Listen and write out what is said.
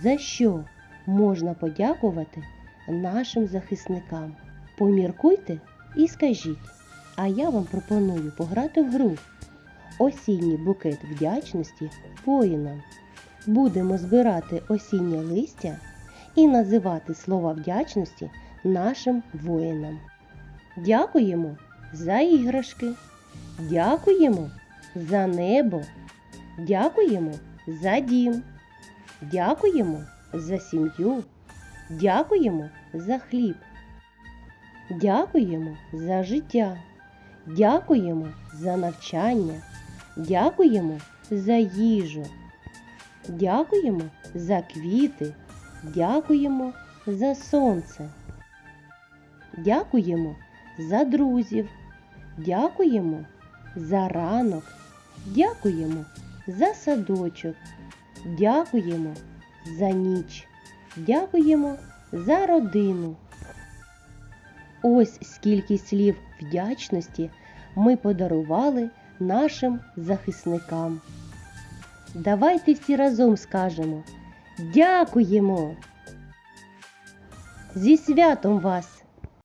За що можна подякувати нашим захисникам? Поміркуйте і скажіть. А я вам пропоную пограти в гру Осінній букет вдячності воїнам. Будемо збирати осіннє листя і називати слова вдячності нашим воїнам. Дякуємо за іграшки. Дякуємо за небо. Дякуємо за дім. Дякуємо за сім'ю. Дякуємо за хліб. Дякуємо за життя. Дякуємо за навчання. Дякуємо за їжу. Дякуємо за квіти. Дякуємо за сонце. Дякуємо за друзів. Дякуємо за ранок. Дякуємо за садочок. Дякуємо за ніч. Дякуємо за родину. Ось скільки слів вдячності ми подарували нашим захисникам. Давайте всі разом скажемо Дякуємо! Зі святом вас,